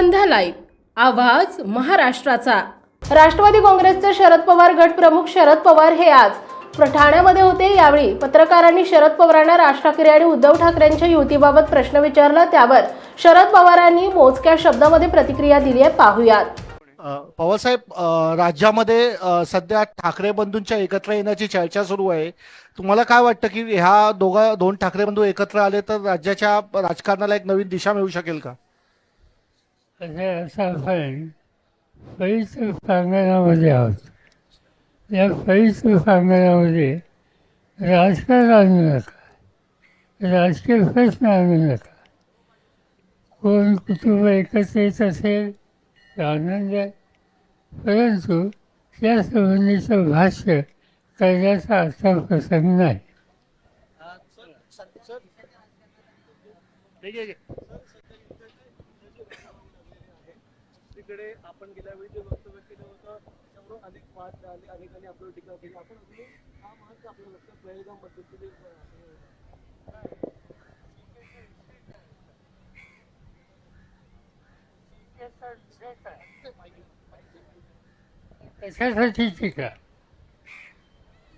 संध्या live आवाज महाराष्ट्राचा. राष्ट्रवादी काँग्रेसचे शरद पवार गट प्रमुख शरद पवार हे आज. ठाण्यामध्ये होते यावेळी. पत्रकारांनी शरद पवारांना राज ठाकरे आणि उद्धव ठाकरेंच्या युतीबाबत प्रश्न विचारला. त्यावर शरद पवारांनी मोजक्या शब्दामध्ये प्रतिक्रिया दिली आहे. पाहुयात. पवारसाहेब राज्यामध्ये सध्या ठाकरे बंधूंच्या एकत्र येण्याची चर्चा सुरू आहे. तुम्हाला काय वाटतं की ह्या दोघा दोन ठाकरे बंधू एकत्र आले तर राज्याच्या राजकारणाला एक नवीन दिशा मिळू शकेल का? असे असा फळ फळीचं प्रांगणामध्ये आहोत. या फळीचं प्रांगणामध्ये राजकारण आणू नका. राजकीय प्रश्न आणू नका. कोण कुटुंब एकत्र येत असेल तर आनंद आहे. परंतु या संबंधीचं भाष्य करण्याचा असा प्रसंग नाही. तिकडे आपण गेल्या वेळी जे वक्तव्य केलं होतं त्याच्यावरून अनेक वाद झाले अनेकांनी आपल्यावर टीका केली. आपण अजून हा महत्त्व आपलं लक्षात पहिलगाम पद्धतीने कशासाठी टीका?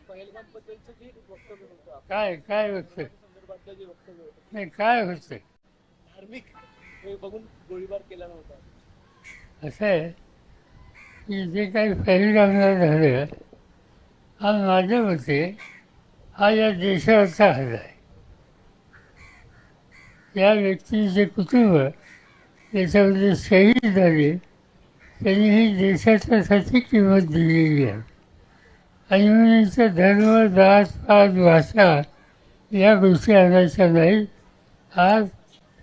पहिलगाम बद्दलचं जे वक्तव्य होतं काय काय होतं? संदर्भातलं जे वक्तव्य होतं. नाही काय होतं? धार्मिक बघून गोळीबार केला नव्हता. असं आहे की जे काही पहिल्यांदा झालं हा माझ्या मते हा या देशाचा हल्ला आहे. या व्यक्तीचे कुटुंब त्याच्यामध्ये शहीद झाले त्यांनी ही देशाच्यासाठी किंमत दिलेली आहे. आणि म्हणून इथं धर्म जात पात भाषा या गोष्टी आणायच्या नाहीत. आज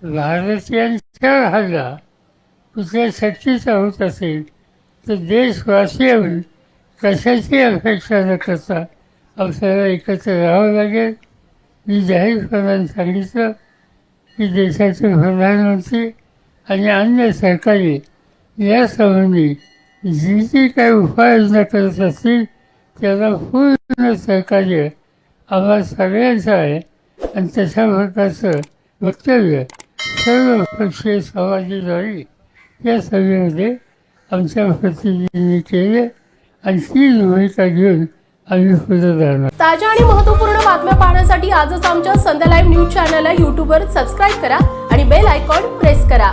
भारतीयांच्या हल्ला कुठल्या शक्तीचा होत असेल तर देशवासियांनी कशाची अपेक्षा न करता आपल्याला एकत्र राहावं लागेल? मी जाहीरपणाने सांगितलं की देशाचे प्रधानमंत्री आणि अन्य सरकारी यासंबंधी जी जी काही उपाययोजना करत असतील त्याला पूर्ण सहकार्य आम्हा सगळ्यांचं आहे आणि तशा प्रकारचं वक्तव्य सर्व पक्षीय समाजाद्वारे या सभेमध्ये आमच्या प्रतिनिधींनी केले आणि ती भूमिका घेऊन आम्ही पुढे राहणार ताज्या आणि महत्त्वपूर्ण बातम्या पाहण्यासाठी आजच आमच्या संध्या लाईव्ह न्यूज चॅनलला यूट्यूबवर सबस्क्राईब करा आणि बेल आयकॉन प्रेस करा.